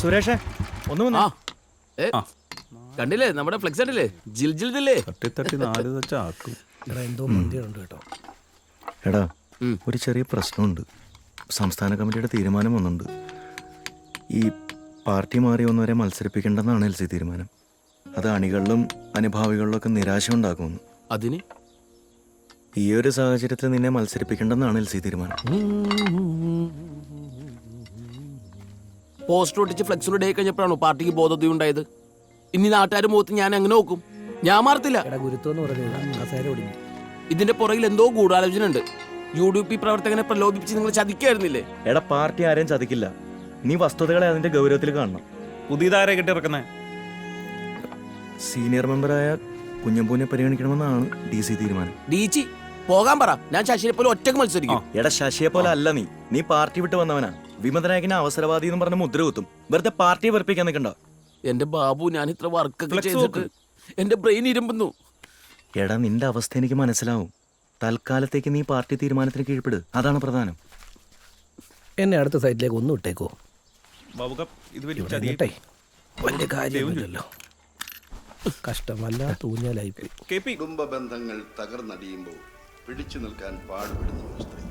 സുരേഷേ ഒന്ന് വന്നേ. ആ ഏ, കണ്ടില്ലേ? നമ്മുടെ ഫ്ലെക്സ് കണ്ടില്ലേ? ജിൽ ജിൽ ജില്ലേ തട്ടി തട്ടി നാല് ആക്കും. എടാ എന്തോ മന്തിയുണ്ട് കേട്ടോ. എടാ ഒരു ചെറിയ പ്രശ്നമുണ്ട്. സംസ്ഥാന കമ്മിറ്റിയുടെ തീരുമാനം വന്നുണ്ട് ഈ പാർട്ടി മാറി ഒന്നുവരെ മത്സരിപ്പിക്കേണ്ടെന്നാണ് എൽ സി തീരുമാനം. അത് അണികളിലും അനുഭാവികളിലും ഒക്കെ നിരാശ ഉണ്ടാക്കുമെന്ന്. അതിന്? ഈ ഒരു സാഹചര്യത്തിൽ നിന്നെ മത്സരിപ്പിക്കേണ്ടെന്നാണ് എൽ സി തീരുമാനം. പോസ്റ്റർ ഒട്ടിച്ച് ഫ്ലെക്സിലൂടെ ഡേ കഴിഞ്ഞപ്പോഴാണോ പാർട്ടിക്ക് ബോധത്വം ഉണ്ടായത്? ഇനി നാട്ടുകാർ മുഖത്ത് ഞാൻ എങ്ങനെ നോക്കും? ഞാൻ മാറത്തില്ല. ഇതിന്റെ പുറകിൽ എന്തോ ഗൂഢാലോചന ഉണ്ട് യു ഡി പി പ്രവർത്തകനെ പ്രലോഭിപ്പിച്ച് നിങ്ങൾ ചതിക്കായിരുന്നില്ലേ? എടാ പാർട്ടി ആരെയും ചതിക്കില്ല. നീ വസ്തുതകളെ അതിന്റെ ഗൗരവത്തിൽ കാണണം. പുതിയതാരെ കെട്ടിറക്കുന്നേ സീനിയർ മെമ്പറായ കുഞ്ഞമ്പൂനെ പരിഗണിക്കണമെന്നാണ് ഡി സി തീരുമാനം. ഡീച്ചി പോകാൻ പറ. ഞാൻ ശശിയെ പോലെ ഒറ്റയ്ക്ക് മത്സരിക്കും. എടാ ശശിയെ പോലെ അല്ല നീ. നീ പാർട്ടി വിട്ട് വന്നവനാ. വിമതനായകനെ അവസരവാദി എന്ന് പറഞ്ഞ മുദ്ര കുത്തും. വെറുതെ പാർട്ടിയെ വെറുപ്പിക്കാൻ നിൽക്കണ്ട. എന്റെ ബാബു ഞാൻ ഇത്ര വർക്കൊക്കെ ചെയ്തിട്ട് എന്റെ ബ്രെയിൻ ഇരുമ്പുന്നു. എടാ നിന്റെ അവസ്ഥ എനിക്ക് മനസ്സിലാവും. തൽക്കാലത്തേക്ക് നീ പാർട്ടി തീരുമാനത്തിന് കീഴ്പ്പെട്. അതാണ് പ്രധാനം. എന്നെ അടുത്ത സൈറ്റിലേക്ക് ഒന്നും ഇട്ടേക്കോ വലിയ കാര്യമില്ലല്ലോ കഷ്ടമല്ല തൂഞ്ഞാലായി കുടുംബ ബന്ധങ്ങൾ തകർന്നടിയുമ്പോൾ പിടിച്ചു നിൽക്കാൻ പാടുപെടുന്ന ഒരു സ്ത്രീ.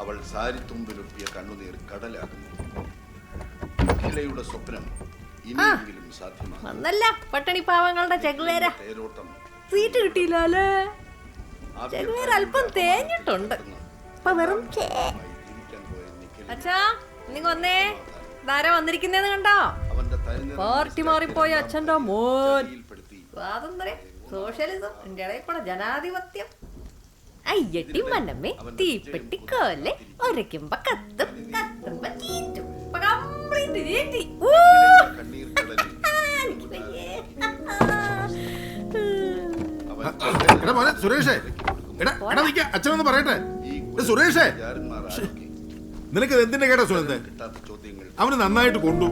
അവൾ സാരിത്തുമ്പിലൊപ്പിയ കണ്ണുനീർ കടലാകുന്നു അഖിലയുടെ സ്വപ്നം ഇനിയെങ്കിലും സാധ്യമാകുന്നല്ല പട്ടണി പാവങ്ങളുടെ ചെകുവേര തേരോട്ടം സീറ്റ് കിട്ടിയില്ലേ ചെകുവേര അല്പം തേഞ്ഞിട്ടുണ്ട്. വെറും അച്ഛാ നിങ്ങൾ വന്നേ. ധാര വന്നിരിക്കുന്നേന്ന് കണ്ടോ? പാർട്ടി മാറിപ്പോയ അച്ഛന്റെ മോൻ. സ്വാതന്ത്ര്യം സോഷ്യലിസം. ഇന്ത്യയുടെ കൂടെ ജനാധിപത്യം. അയ്യട്ടി മനമേ തീപ്പെട്ടി കോലെ ഒരയ്ക്കുമ്പോ കത്തും കത്തുമ്പോ തീറ്റും ഇപ്പൊ complete ചീറ്റി. ഊ! കണ്ണീർ കടലിൽ എനിക്ക് വയ്യേ. എടാ മോനെ സുരേഷേ. എടാ എടാ നിക്ക അച്ഛനൊന്ന് പറയട്ടെ. എടാ, സുരേഷേ. നിനക്ക് എന്തിന്റെ കേട്ടാ സുനന്ദൻ അവന് നന്നായിട്ട് കൊണ്ടു.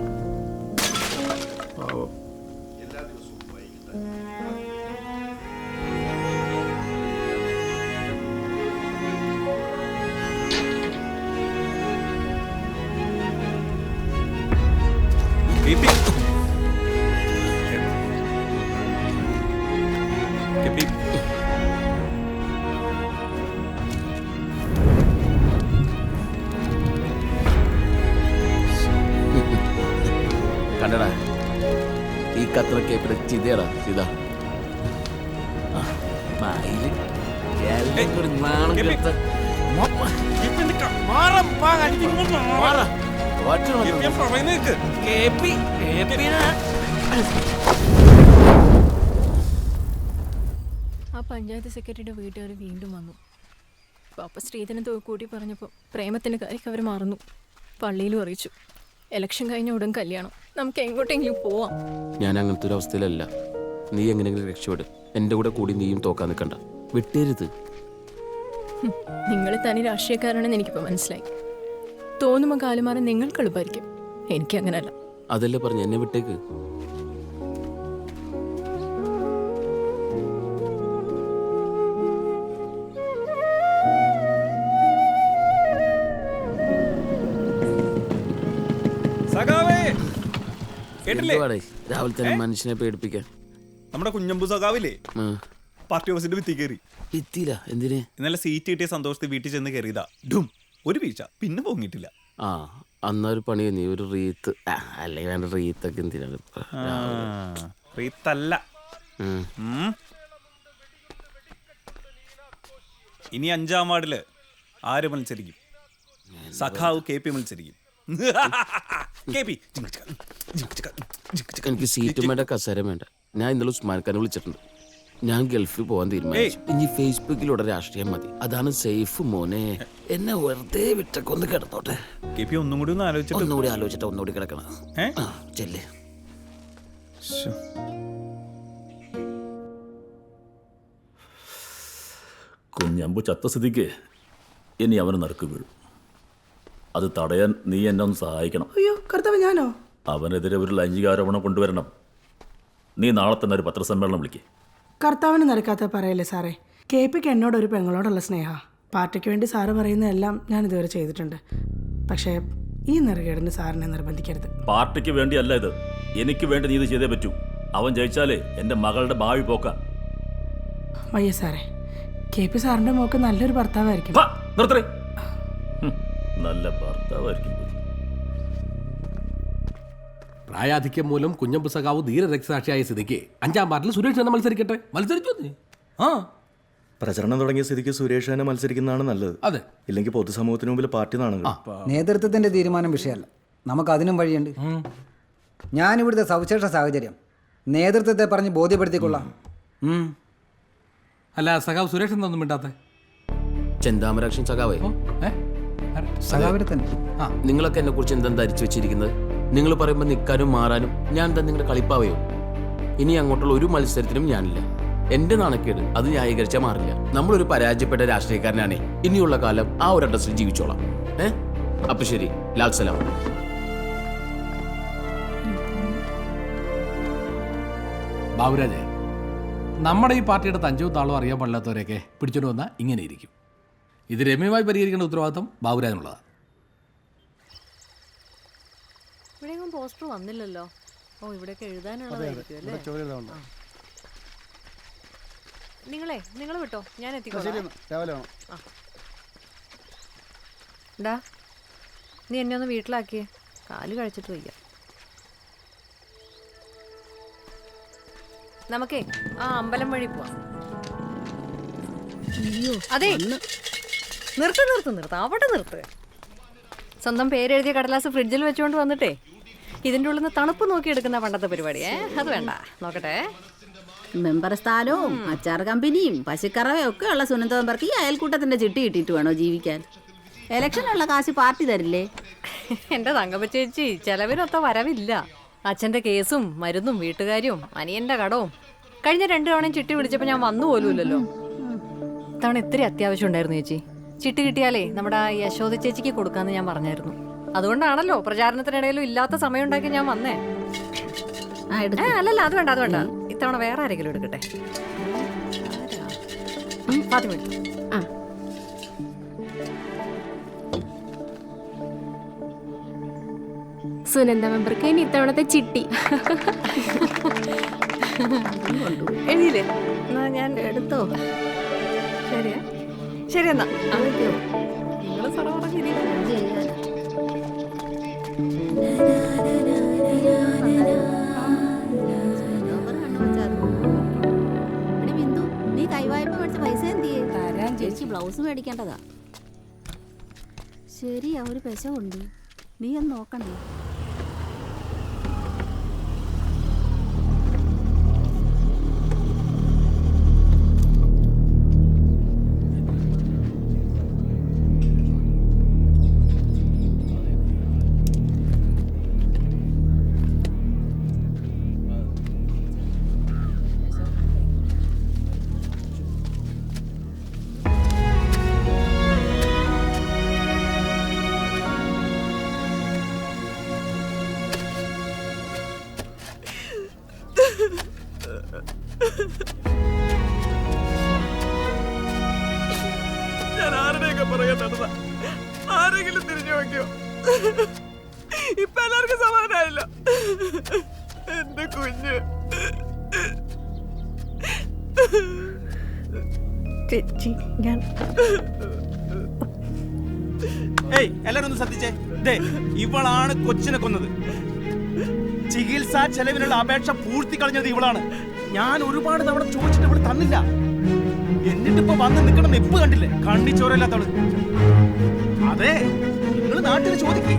കേപ്പി, കേപ്പിനാ. ആ പഞ്ചായത്ത് സെക്രട്ടറിയുടെ വീട്ടുകാർ വീണ്ടും വന്നു. പാപ്പ സ്ത്രീധനം കൂട്ടി പറഞ്ഞപ്പോൾ പ്രേമത്തിന്റെ കാര്യം അവർ മറന്നു. പള്ളിയിലും അറിയിച്ചു. ഇലക്ഷൻ കഴിഞ്ഞ ഉടൻ കല്യാണം. നമുക്ക് എങ്ങോട്ടെങ്കിലും പോവാം. ഞാൻ അങ്ങനത്തെ ഒരു അവസ്ഥയിലല്ല. നീ എങ്ങനെങ്കിലും രക്ഷപ്പെടും. എന്റെ കൂടെ കൂടി നീയും തോക്കാൻ നിൽക്കണ്ട. വിട്ടരുത്. നിങ്ങൾ തനി രാഷ്ട്രീയക്കാരാണെന്ന് എനിക്കിപ്പോൾ മനസ്സിലായി. തോന്നുമ്പോൾ കാലുമാറാൻ നിങ്ങൾക്ക് എളുപ്പമായിരിക്കും എനിക്ക് അങ്ങനല്ല അതല്ലേ പറഞ്ഞു എന്നെ വിട്ടേക്ക്? കേട്ടില്ലേ? രാവിലെ തന്നെ മനുഷ്യനെ പേടിപ്പിക്കാൻ. നമ്മുടെ കുഞ്ഞമ്പു സഖാവില്ലേ? പാർട്ടി ഓഫീസിന്റെ ഭിത്തി കയറി. ഭിത്തിയില്ല എന്തിന്? ഇന്നലെ സീറ്റ് കിട്ടിയ സന്തോഷത്തിൽ വീട്ടിൽ ചെന്ന് കയറിയതാ. ഡും ഒരു വീഴ്ച. പിന്നെ പോങ്ങിട്ടില്ല ആ അന്നൊരു പണി നീ ഒരു റീത്ത്. അല്ലെങ്കിൽ വേണ്ട റീത്തൊക്കെ എന്തിനാണ്? റീത്തല്ല. ഇനി അഞ്ചാം വാർഡിൽ ആര് മത്സരിക്കും? സഖാവ് കെ പി മത്സരിക്കും. K P. എനിക്ക് സീറ്റും വേണ്ട കസേരം വേണ്ട. ഞാൻ ഇന്നലെ ഉസ്മാൻഖാനെ വിളിച്ചിട്ടുണ്ട്. ഞാൻ ഗൾഫിൽ പോകാൻ തീരുമാനിച്ചു. ഇനി ഫേസ്ബുക്കിലൂടെ രാഷ്ട്രീയം മതി. അതാണ് സേഫ് മോനെ. എന്നെ വെറുതെ വിട്ടൊക്കെ ഒന്ന് കിടന്നോട്ടെ ഒന്നും കൂടി ഒന്ന് ആലോചിച്ചിട്ട് ഒന്നുകൂടി ആലോചിച്ചിട്ട് ഒന്നുകൂടി കിടക്കണം? ആ ചെല്ലേ. കുഞ്ഞമ്പു ചത്ത സ്ഥിതിക്ക് ഇനി അവന് നറുക്ക് വീഴും. അത് തടയാൻ നീ എന്നെ ഒന്ന് സഹായിക്കണം. അയ്യോ കർത്താവ് ഞാനോ? അവനെതിരെ ഒരു ലൈംഗികാരോപണം കൊണ്ടുവരണം. നീ നാളെ തന്നെ ഒരു പത്രസമ്മേളനം വിളിക്കേ. കർത്താവിന് നിരക്കാത്ത പറയല്ലേ സാറേ? കെ പിക്ക് എന്നോട് ഒരു പെങ്ങളോടുള്ള സ്നേഹ. പാർട്ടിക്ക് വേണ്ടി സാറ് പറയുന്നതെല്ലാം ഞാൻ ഇതുവരെ ചെയ്തിട്ടുണ്ട്. പക്ഷേ ഈ നെറുകേടിന് സാറിനെ നിർബന്ധിക്കരുത്. പാർട്ടിക്ക് വേണ്ടിയല്ല ഇത്. എനിക്ക് വേണ്ടി നീ ഇത് ചെയ്തേ പറ്റൂ. അവൻ ജയിച്ചാലേ എന്റെ മകളുടെ ഭാവി പോക്ക. വയ്യ സാറേ. കെ പി സാറിന്റെ മോക്ക് നല്ലൊരു ഭർത്താവായിരിക്കും. നിർത്തേ നല്ല ഭർത്താവായിരിക്കും. പ്രായാധിക്യം മൂലം കുഞ്ഞമ്പ് സഖാവ് ധീര രക്തസാക്ഷിയായ സ്ഥിതിക്ക് അഞ്ചാം പാർട്ടിൽ സുരേഷ് തന്നെ മത്സരിക്കട്ടെ. മത്സരിച്ചു നീ? ആ. പ്രചരണം തുടങ്ങിയ സ്ഥിതിക്ക് സുരേഷ് തന്നെ മത്സരിക്കുന്നതാണ് നല്ലത്. അതെ. ഇല്ലെങ്കിൽ പൊതുസമൂഹത്തിന് മുമ്പിൽ പാർട്ടി നാണങ്ങൾ. നേതൃത്വത്തിന്റെ തീരുമാനം വിഷയമല്ല. നമുക്ക് അതിനും വഴിയുണ്ട്. ഞാനിവിടുത്തെ സവിശേഷ സാഹചര്യം. നേതൃത്വത്തെ പറഞ്ഞ് ബോധ്യപ്പെടുത്തിക്കൊള്ളാം. അല്ല സഖാവ് സുരേഷ് എന്തൊന്നും മിണ്ടാത്ത? ചെന്താമരാക്ഷൻ സഖാവേ. സഖാവിനെ തന്നെ. നിങ്ങളൊക്കെ എന്നെ കുറിച്ച് എന്താ ധരിച്ചു വെച്ചിരിക്കുന്നത്? നിങ്ങൾ പറയുമ്പോൾ നിൽക്കാനും മാറാനും ഞാൻ എന്താ നിങ്ങളുടെ കളിപ്പാവയോ? ഇനി അങ്ങോട്ടുള്ള ഒരു മത്സരത്തിനും ഞാനില്ല. എന്റെ നാണക്കേട് അത് ന്യായീകരിച്ചാൽ മാറില്ല. നമ്മളൊരു പരാജയപ്പെട്ട രാഷ്ട്രീയക്കാരനാണേ. ഇനിയുള്ള കാലം ആ ഒരു അഡ്രസ്സിൽ ജീവിച്ചോളാം. ഏ? അപ്പൊ ശരി. ലാൽ സലാം. ബാബുരാജേ നമ്മുടെ ഈ പാർട്ടിയുടെ തഞ്ചവും താളവും അറിയാൻ പാടില്ലാത്തവരെയൊക്കെ പിടിച്ചോണ്ട് വന്നാൽ ഇങ്ങനെ ഇരിക്കും. ഇത് രമ്യമായി പരിഹരിക്കേണ്ട ഉത്തരവാദിത്വം ബാബുരാജനുള്ളതാണ് ഇവിടെയെങ്കിലും പോസ്റ്റർ വന്നില്ലല്ലോ. ഓ ഇവിടെ എഴുതാനുള്ളതായിരിക്കും അല്ലേ? നിങ്ങളെ നിങ്ങൾ വിട്ടോ? ഞാൻ എത്തിക്കോളാം. ഡാ നീ എന്നെ ഒന്ന് വീട്ടിലാക്കിയേ. കാൽ കഴിച്ചിട്ട് വയ്യ. നമുക്കേ ആ അമ്പലം വഴി പോവാം. അതെ. നിർത്ത് നിർത്ത് നിർത്ത്. അവിടെ നിർത്ത്. സ്വന്തം പേരെഴുതിയ കടലാസ് ഫ്രിഡ്ജിൽ വെച്ചുകൊണ്ട് വന്നിട്ടേ. ഇതിന്റെ ഉള്ളിൽ നിന്ന് തണുപ്പ് നോക്കി എടുക്കുന്ന പണ്ടത്തെ പരിപാടിയേ. അത് വേണ്ട. നോക്കട്ടെ. മെമ്പർ സ്ഥാനവും അച്ചാർ കമ്പനിയും പശുക്കറവയും ഒക്കെ ഉള്ള സുനന്ദ മെമ്പർക്ക് ഈ അയൽക്കൂട്ടത്തിന്റെ ചിട്ടി കിട്ടിയിട്ട് വേണോ ജീവിക്കാൻ? ഇലക്ഷനുള്ള കാശ് പാർട്ടി തരില്ലേ? എന്റെ തങ്കമ്മ ചേച്ചി ചെലവിനൊത്ത വരവില്ല. അച്ഛന്റെ കേസും മരുന്നും വീട്ടുകാരും അനിയന്റെ കടവും. കഴിഞ്ഞ രണ്ടു തവണയും ചിട്ടി വിളിച്ചപ്പോൾ ഞാൻ വന്നു പോലുമില്ലല്ലോ. ഇത്തവണ ഇത്തിരി അത്യാവശ്യം ഉണ്ടായിരുന്നു ചേച്ചി. ചിട്ടി കിട്ടിയാലേ നമ്മുടെ യശോദ ചേച്ചിക്ക് കൊടുക്കാന്ന് ഞാൻ പറഞ്ഞായിരുന്നു. അതുകൊണ്ടാണല്ലോ പ്രചാരണത്തിനിടയിലും ഇല്ലാത്ത സമയം ഉണ്ടാക്കി ഞാൻ വന്നേ. ആ എടുക്ക്. അല്ലല്ല അത് വേണ്ട അത് വേണ്ട. ഇത്തവണ വേറെ ആരെങ്കിലും എടുക്കട്ടെ. ഫാത്തിമ എടുത്തു. ആ. സുനന്ദ മെമ്പർക്ക് ഇനി ഇത്തവണത്തെ ചിട്ടി. എഴുതിയില്ലേ? എന്നാ ഞാൻ എടുത്തോ. ശരിയാ. ശരി എന്നാ. നിങ്ങൾ സട ചേച്ചി ബ്ലൗസ് മേടിക്കേണ്ടതാ. ശരിയാ ഒരു പെശ ഉണ്ട് നീ ഒന്ന് നോക്കണ്ടേ ഞാൻ ആരുടെയൊക്കെ പറയാൻ നടന്ന ആരെങ്കിലും തിരിഞ്ഞു നോക്കിയോ? ഇപ്പൊ എല്ലാവർക്കും സമാധാനമായില്ല. എന്റെ കുഞ്ഞ്. ചേച്ചി ഞാൻ ഏയ് എല്ലാരും ഒന്ന് ശ്രദ്ധിച്ചേ. ദേ ഇവളാണ് കൊച്ചിനെ കൊന്നത്. ചികിത്സാ ചെലവിനുള്ള അപേക്ഷ പൂർത്തി കളഞ്ഞത് ഇവളാണ്. ഞാൻ ഒരുപാട് തവണ ചോദിച്ചിട്ട് ഇവിടെ തന്നില്ല. എന്നിട്ട് ഇപ്പൊ വന്ന് നിൽക്കണം നെപ്പ് കണ്ടില്ലേ? കണ്ണി ചോരല്ലാത്തവൾ അതെ നിങ്ങൾ നാട്ടിൽ ചോദിക്കേ.